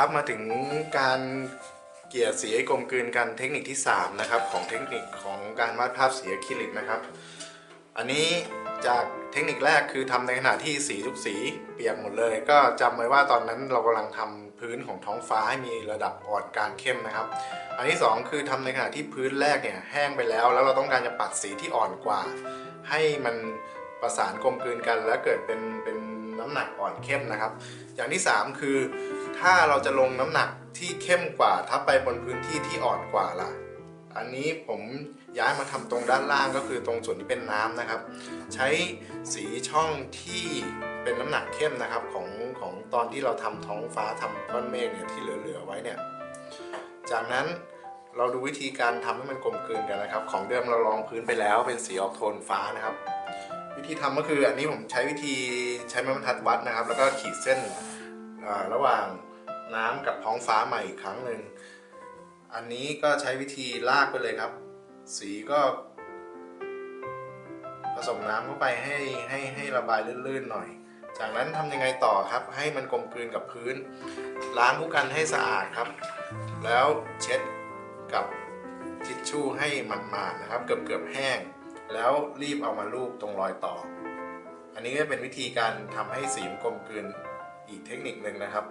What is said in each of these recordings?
ครับมาถึงการเกี่ยสีให้กลมกลืนกันเทคนิคที่3นะครับของเทคนิคของการวาดภาพสีอะคริลิกนะครับ อันนี้จากเทคนิคแรกคือทำในขณะที่สีทุกสีเปียกหมดเลย ก็จำไว้ว่าตอนนั้นเรากำลังทำพื้นของท้องฟ้าให้มีระดับอ่อนกางเข้มนะครับ อันที่ 2 คือทำในขณะที่พื้นแรกเนี่ยแห้งไปแล้ว แล้วเราต้องการจะปัดสีที่อ่อนกว่า ให้มันประสานกลมกลืนกัน แล้วเกิดเป็นเป็นน้ำหนักอ่อนเข้มนะครับ อย่างที่ 3 คือ ถ้าเราจะลงน้ำหนักที่เข้มกว่าทับไปบนพื้นที่ที่อ่อนกว่าล่ะ อันนี้ผมย้ายมาทำตรงด้านล่างก็คือตรงส่วนที่เป็นน้ำนะครับ ใช้สีช่องที่เป็นน้ำหนักเข้มนะครับของของตอนที่เราทำท้องฟ้าทำก้อนเมฆเนี่ยที่เหลือๆไว้เนี่ย จากนั้นเราดูวิธีการทำให้มันกลมกลืนกันนะครับ ของเดิมเราลองพื้นไปแล้วเป็นสีออกโทนฟ้านะครับ วิธีทำก็คืออันนี้ผมใช้วิธีใช้ไม้บรรทัดวัดนะครับ แล้วก็ขีดเส้น ระหว่างน้ำกับท้องฟ้าใหม่อีกครั้งหนึ่ง อันนี้ก็ใช้วิธีลากไปเลยครับ สีก็ผสมน้ำเข้าไปให้ให้ให้ระบายลื่นๆหน่อย จากนั้นทำยังไงต่อครับ ให้มันกลมกลืนกับพื้น ล้างผู้กันให้สะอาดครับ แล้วเช็ดกับทิชชู่ให้มันมาดๆนะครับ เกือบเกือบแห้ง แล้วรีบเอามาลูบตรงรอยต่อ อันนี้ก็เป็นวิธีการทำให้สีมกลมกลืน อีกเทคนิคหนึ่งนะครับ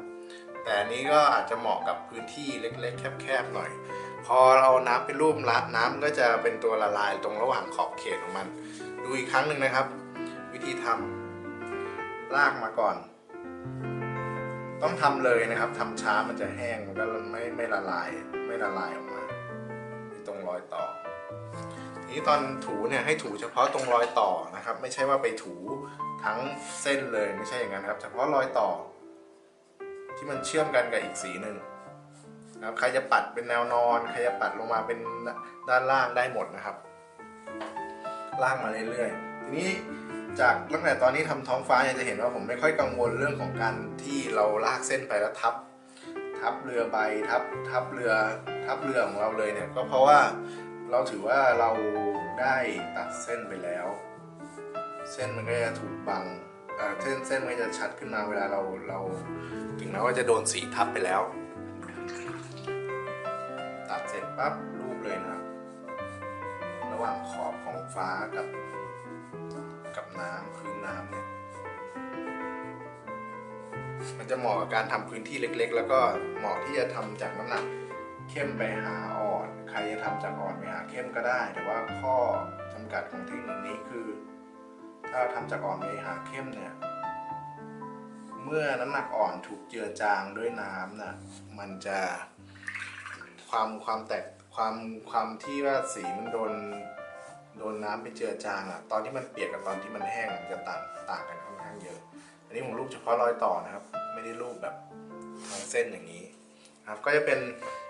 แต่อันนี้ก็อาจจะเหมาะกับพื้นที่เล็กๆ แคบๆหน่อย พอเราน้ำเป็นรูปละน้ำก็จะเป็นตัวละลายตรงระหว่างขอบเขตของมัน ดูอีกครั้งหนึ่งนะครับ วิธีทำลากมาก่อน ต้องทำเลยนะครับทำช้ามันจะแห้งมันก็ไม่ไม่ละลายไม่ละลายออกมาที่ตรงรอยต่อทีนี้ตอนถูเนี่ยให้ถูเฉพาะตรงรอยต่อนะครับ ไม่ใช่ว่าไปถู ทั้งเส้นเลยไม่ใช่อย่างนั้นครับเฉพาะรอยต่อ ที่มันเชื่อมกันกับอีกสีหนึ่งนะครับใครจะปัดเป็นแนวนอนใครจะปัดลงมาเป็นด้านล่างได้หมดนะครับ ล่างมาเรื่อยๆทีนี้จากตั้งแต่ตอนนี้ทำท้องฟ้าเนี่ยจะเห็นว่าผมไม่ค่อยกังวลเรื่องของการที่เราลากเส้นไปแล้วทับ ทับเรือใบทับทับเรือทับเรือของเราเลยเนี่ยก็เพราะว่าเราถือว่าเราได้ตัดเส้นไปแล้ว เส้นมันก็จะถูกบังเส้นเส้นมันก็จะชัดขึ้นมาเวลาเราเราถึงแม้ว่าจะโดนสีทับไปแล้ว ตัดเสร็จปั๊บรูปเลยนะครับ ระหว่างขอบของฟ้ากับกับน้ำพื้นน้ำเนี่ยมันจะเหมาะกับการทำพื้นที่เล็กๆ แล้วก็เหมาะที่จะทำจากน้ำหนักเข้มไปหาอ่อน ใครจะทำจากอ่อนไปหาเข้มก็ได้ แต่ว่าข้อจำกัดของเทคนิคนี้คือ ถ้าทำจากอ่อนไปหาเข้มเนี่ย เมื่อน้ำหนักอ่อนถูกเจือจางด้วยน้ำน่ะมันจะความความแตกความความที่ว่าสีมันโดนโดนน้ำไปเจือจางอะตอนที่มันเปียกกับตอนที่มันแห้งมันจะต่างต่างกันค่อนข้างเยอะ อันนี้ผมรูปเฉพาะรอยต่อนะครับ ไม่ได้รูปแบบทางเส้นอย่างนี้ครับก็จะเป็น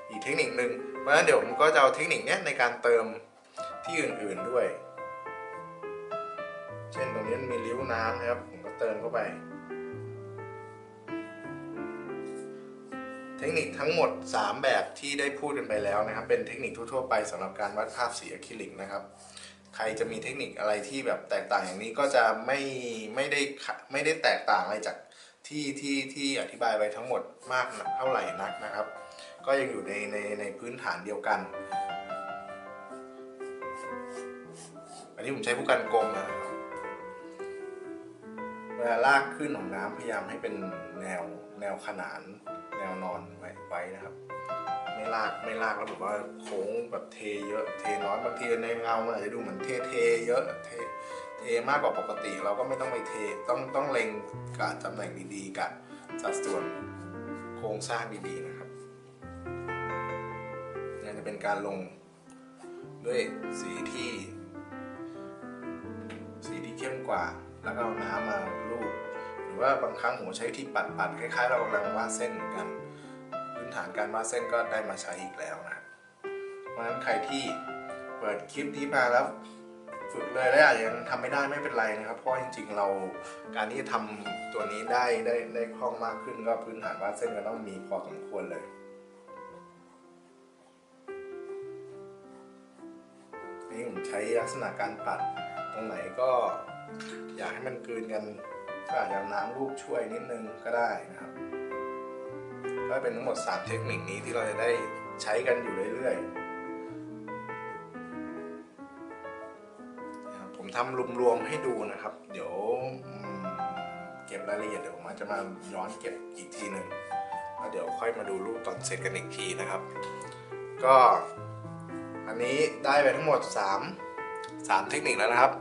อีกเทคนิคหนึ่งเพราะฉะนั้นเดี๋ยวผมก็จะเอาเทคนิคเนี้ยในการเติมที่อื่นๆด้วย เช่นตรงนี้มีริ้วน้ำนะครับ ผมก็เติมเข้าไป เทคนิคทั้งหมด 3 แบบที่ได้พูดกันไปแล้วนะครับ เป็นเทคนิคทั่วๆไปสำหรับการวาดภาพสีอะคริลิกนะครับ ใครจะมีเทคนิคอะไรที่แบบแตกต่างอย่างนี้ก็จะไม่ไม่ได้ไม่ได้แตกต่างอะไรจากที่ที่ที่อธิบายไปทั้งหมดมากเท่าไหร่นักนะครับ ก็ยังอยู่ในในในพื้นฐานเดียวกัน อันนี้ผมใช้ผู้กันกลมนะครับ วลาลากขึ้นของน้ำพยายามให้เป็นแนวแนวขนาน แนวนอนไว้ไว้นะครับ ไม่ลากไม่ลากแล้วแบบว่าโค้งแบบเทเยอะเทน้อยบางทีในเงามันอาจจะดูเหมือนเทเทเยอะเทเทมากกว่าปกติ เราก็ไม่ต้องไปเทต้องต้องเล็งกะตำแหน่งดีๆกะสัดส่วนโครงสร้างดีๆนะครับนี่จะเป็นการลงด้วยสีที่ สีที่เข้มกว่า แล้วก็เอาน้ำมาลูบหรือว่าบางครั้งผมใช้ที่ปัดปัดๆคล้ายๆ เรากำลังวาดเส้นเหมือนกันพื้นฐานการวาดเส้นก็ได้มาใช้อีกแล้วนะเพราะฉะนั้นใครที่เปิดคลิปนี้มาแล้วฝึกเลยแล้วอาจจะยังทำไม่ได้ไม่เป็นไรนะครับ เพราะจริงๆเราการที่จะทำตัวนี้ได้ได้ได้คล่องมากขึ้นก็พื้นฐานวาดเส้นก็ต้องมีพอสมควรเลยนี่ผมใช้ลักษณะการปัด ตรงไหนก็อยากให้มันกลืนกันก็อาจจะน้ำรูปช่วยนิดนึงก็ได้นะครับ ก็เป็นทั้งหมด 3 เทคนิคนี้ที่เราจะได้ใช้กันอยู่เรื่อยๆ ผมทำรวมๆให้ดูนะครับ เดี๋ยวเก็บรายละเอียดเดี๋ยวผมาจจะมาย้อนเก็บอีกทีหนึ่งแล้วเดี๋ยวค่อยมาดูรูปตอนเสร็จกันอีกทีนะครับ ก็อันนี้ได้ไปทั้งหมด 3 3 เทคนิคแล้วนะครับ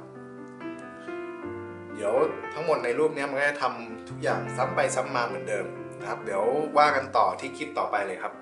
เดี๋ยวทั้งหมดในรูปนี้มันก็จะทำทุกอย่างซ้ำไปซ้ำมาเหมือนเดิมนะครับ เดี๋ยวว่ากันต่อที่คลิปต่อไปเลยครับ